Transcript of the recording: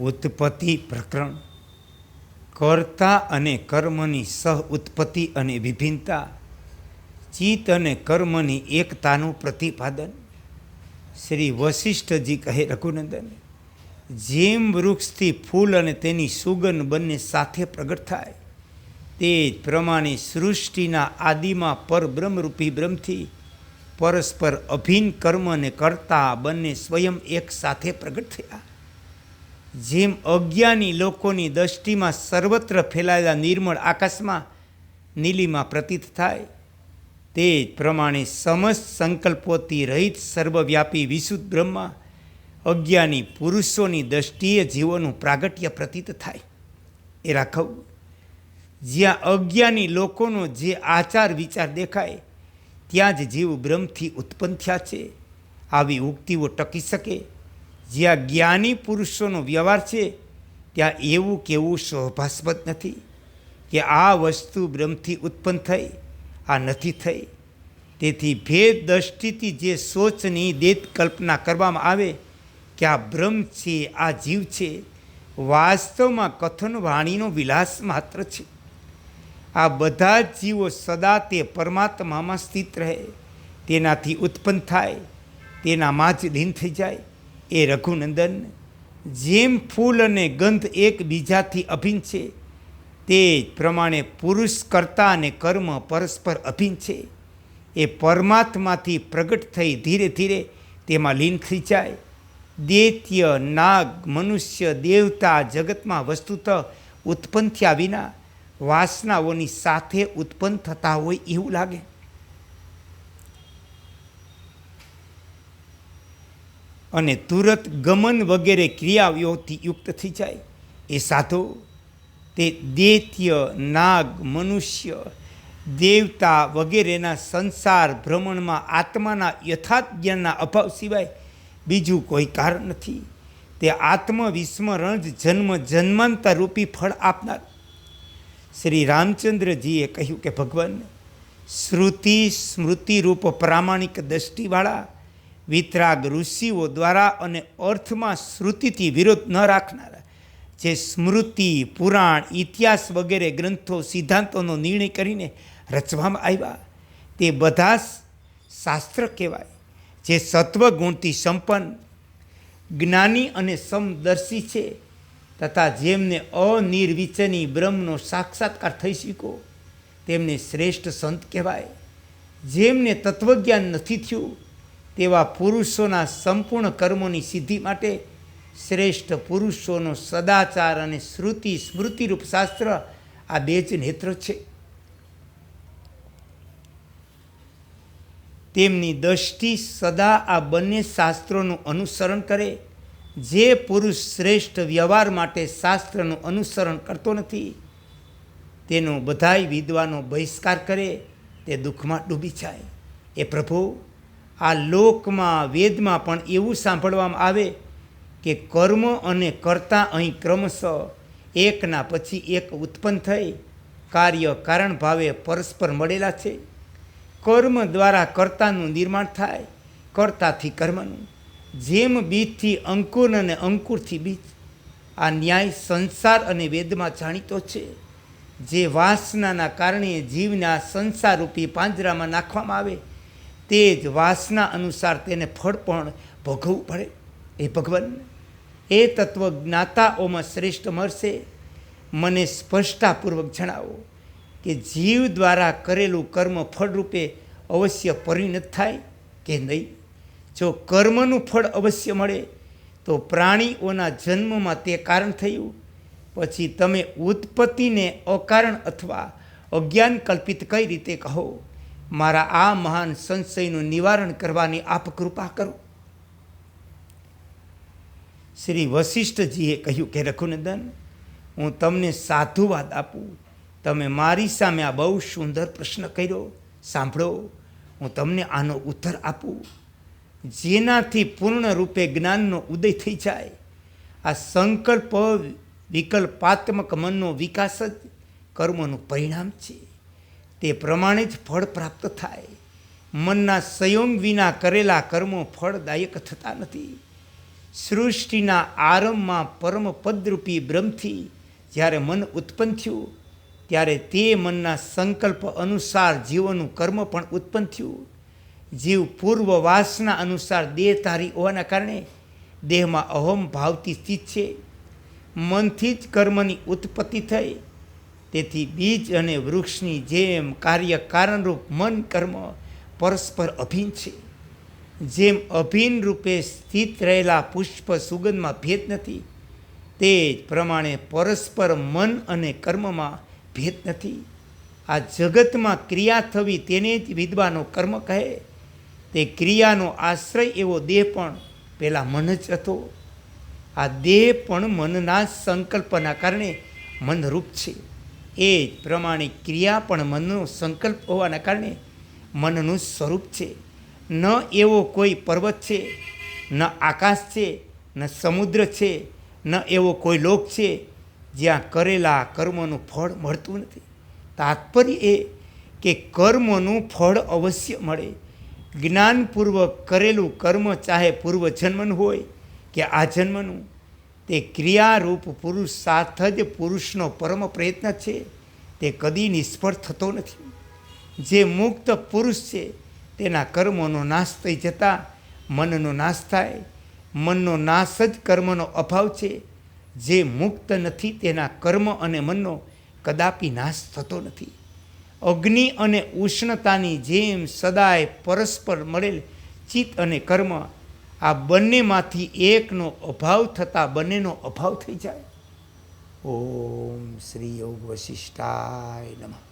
ઉત્પત્તિ પ્રકરણ. કર્તા અને કર્મની સહ ઉત્પત્તિ અને વિભિન્નતા. ચિત્ત અને કર્મની એકતાનું પ્રતિપાદન. શ્રી વશિષ્ઠજી કહે રઘુનંદન, જેમ વૃક્ષથી ફૂલ અને તેની સુગંધ બંને સાથે પ્રગટ થાય, તે જ પ્રમાણે સૃષ્ટિના આદિમાં પરબ્રહ્મરૂપી બ્રહ્મથી પરસ્પર અભિન્ન કર્મ અને કરતા બંને સ્વયં એક સાથે પ્રગટ થયા. જેમ અજ્ઞાની લોકોની દૃષ્ટિમાં સર્વત્ર ફેલાયેલા નિર્મળ આકાશમાં નીલીમાં પ્રતીત થાય, તે જ પ્રમાણે સમસ્ત સંકલ્પોથી રહિત સર્વવ્યાપી વિશુદ્ધ બ્રહ્મા અજ્ઞાની પુરુષોની દૃષ્ટિએ જીવોનું પ્રાગટ્ય પ્રતીત થાય. એ રાખવું. જ્યાં અજ્ઞાની લોકોનો જે આચાર વિચાર દેખાય, ત્યાં જ જીવ બ્રહ્મથી ઉત્પન્ન થયા છે. આવી ઉક્તિઓ ટકી શકે જ્યાં જ્ઞાની પુરુષોનો વ્યવહાર છે, ત્યાં એવું કેવું શોભાસ્પદ નથી કે આ વસ્તુ બ્રહ્મથી ઉત્પન્ન થઈ, આ નથી થઈ. તેથી ભેદ દ્રષ્ટિથી જે સોચની દેત કલ્પના કરવામાં આવે કે આ બ્રહ્મ છે, આ જીવ છે, વાસ્તવમાં કથન વાણીનો વિલાસ માત્ર છે. આ બધા જ જીવો સદા તે પરમાત્મામાં સ્થિત રહે, તેનાથી ઉત્પન્ન થાય, તેનામાં જ લીન થઈ જાય. એ રઘુનંદન, જેમ ફૂલ અને ગંધ એકબીજાથી અભિન્ન છે, તે જ પ્રમાણે પુરુષ કરતા અને કર્મ પરસ્પર અભિન્ન છે. એ પરમાત્માથી પ્રગટ થઈ ધીરે ધીરે તેમાં લીન થઈ જાય દૈત્ય, નાગ, મનુષ્ય, દેવતા જગતમાં વસ્તુત ઉત્પન્ન થયા વિના વાસનાઓની સાથે ઉત્પન્ન થતા હોય એવું લાગે. અને તુરત ગમન વગેરે ક્રિયાઓથી યુક્ત થઈ જાય. એ સાધુ, તે દૈત્ય નાગ, મનુષ્ય, દેવતા વગેરેના સંસાર ભ્રમણમાં આત્માના યથાર્થ જ્ઞાનના અભાવ સિવાય બીજું કોઈ કારણ નથી. તે આત્મવિસ્મરણ જ જન્મ જન્માંતર રૂપી ફળ આપનાર. શ્રી રામચંદ્રજીએ કહ્યું કે ભગવાન, શ્રુતિ સ્મૃતિરૂપ પ્રામાણિક દ્રષ્ટિવાળા વિતરાગ ઋષિઓ દ્વારા અને અર્થમાં શ્રુતિથી વિરોધ ન રાખનારા. જે સ્મૃતિ, પુરાણ, ઇતિહાસ વગેરે ગ્રંથો, સિદ્ધાંતોનો નિર્ણય કરીને રચવામાં આવ્યા. તે બધા શાસ્ત્ર કહેવાય. જે સત્વગુણથી સંપન્ન, જ્ઞાની અને સમદર્શી છે તથા જેમને અનિર્વિચની બ્રહ્મનો સાક્ષાત્કાર થઈ શીખો તેમને શ્રેષ્ઠ સંત કહેવાય. જેમને તત્વજ્ઞાન નથી થયું તેવા પુરુષોના સંપૂર્ણ કર્મોની સિદ્ધિ માટે શ્રેષ્ઠ પુરુષોનો સદાચાર અને શ્રુતિ, સ્મૃતિરૂપ શાસ્ત્ર આ બે જ નેત્ર છે. તેમની દ્રષ્ટિ સદા આ બંને શાસ્ત્રોનું અનુસરણ કરે. જે પુરુષ શ્રેષ્ઠ વ્યવહાર માટે શાસ્ત્રનું અનુસરણ કરતો નથી, તેનો બધાય વિદ્વાનો બહિષ્કાર કરે, તે દુઃખમાં ડૂબી જાય. એ પ્રભુ આ લોકમાં, વેદમાં પણ એવું સાંભળવામાં આવે કે કર્મ અને કર્તા અહીં ક્રમશઃ એકના પછી એક ઉત્પન્ન થઈ. કાર્ય કારણ ભાવે પરસ્પર મળેલા છે. કર્મ દ્વારા કર્તાનું નિર્માણ થાય, કર્તાથી કર્મનું. જેમ બીજથી અંકુર અને અંકુરથી બીજ. આ ન્યાય સંસાર અને વેદમાં જાણીતો છે. જે વાસનાના કારણે જીવને સંસારરૂપી પાંજરામાં નાખવામાં આવે. તે જ વાસના અનુસાર તેને ફળ પણ ભોગવવું પડે. એ ભગવાન, એ તત્વ જ્ઞાતાઓમાં શ્રેષ્ઠ મળશે. મને સ્પષ્ટતાપૂર્વક જણાવો કે જીવ દ્વારા કરેલું કર્મ ફળરૂપે અવશ્ય પરિણત થાય કે નહીં? જો કર્મનું ફળ અવશ્ય મળે, તો પ્રાણીઓના જન્મમાં તે કારણ થયું. પછી તમે ઉત્પત્તિને અકારણ અથવા અજ્ઞાન કલ્પિત કઈ રીતે કહો? મારા આ મહાન સંશયનું નિવારણ કરવાની આપ કૃપા કરો. શ્રી વશિષ્ઠજીએ કહ્યું કે રઘુનંદન, હું તમને સાધુવાદ આપું. તમે મારી સામે આ બહુ સુંદર પ્રશ્ન કર્યો. સાંભળો, હું તમને આનો ઉત્તર આપું. જેનાથી પૂર્ણ રૂપે જ્ઞાનનો ઉદય થઈ જાય. આ સંકલ્પ વિકલ્પાત્મક મનનો વિકાસ જ કર્મનું પરિણામ છે. તે પ્રમાણે જ ફળ પ્રાપ્ત થાય. મનના સંયમ વિના કરેલા કર્મો ફળદાયક થતા નથી. સૃષ્ટિના આરંભમાં પરમ પદરૂપી બ્રહ્મથી જ્યારે મન ઉત્પન્ન થયું, ત્યારે તે મનના સંકલ્પ અનુસાર જીવોનું કર્મ પણ ઉત્પન્ન થયું. જીવ પૂર્વ વાસના અનુસાર દેહધારી હોવાના કારણે દેહમાં અહમ ભાવથી સ્થિત છે. મનથી જ કર્મની ઉત્પત્તિ થઈ તેથી બીજ અને વૃક્ષની જેમ કાર્ય કારણરૂપ મન, કર્મ પરસ્પર અભિન્ન છે. જેમ અભિન્ન રૂપે સ્થિત રહેલા પુષ્પ સુગંધમાં ભેદ નથી તે જ પ્રમાણે પરસ્પર મન અને કર્મમાં ભેદ નથી. આ જગતમાં ક્રિયા થવી તેને જ વિદ્વાનો કર્મ કહે. તે ક્રિયાનો આશ્રય એવો દેહ પણ પહેલાં મન જ હતો. આ દેહ પણ મનના સંકલ્પના કારણે મનરૂપ છે. એ જ પ્રમાણે ક્રિયા પણ મનનો સંકલ્પ હોવાના કારણે મનનું સ્વરૂપ છે. ન એવો કોઈ પર્વત છે, ન આકાશ છે, ન સમુદ્ર છે, ન એવો કોઈ લોક છે, જ્યાં કરેલા કર્મનું ફળ મળતું નથી. તાત્પર્ય એ કે કર્મનું ફળ અવશ્ય મળે. જ્ઞાનપૂર્વક કરેલું કર્મ ચાહે પૂર્વજન્મનું હોય કે આ જન્મનું તે ક્રિયારૂપ પુરુષ સાથ જ પુરુષનો પરમ પ્રયત્ન છે. તે કદી નિષ્ફળ થતો નથી. જે મુક્ત પુરુષ છે, તેના કર્મોનો નાશ થઈ જતાં મનનો નાશ થાય. મનનો નાશ જ કર્મનો અભાવ છે. જે મુક્ત નથી, તેના કર્મ અને મનનો કદાપી નાશ થતો નથી. અગ્નિ અને ઉષ્ણતાની જેમ સદાય પરસ્પર મળેલ ચિત્ત અને કર્મ આ બંનેમાંથી એકનો અભાવ થતાં બંનેનો અભાવ થઈ જાય. ઓમ શ્રી યોગ વશિષ્ઠાય નમઃ.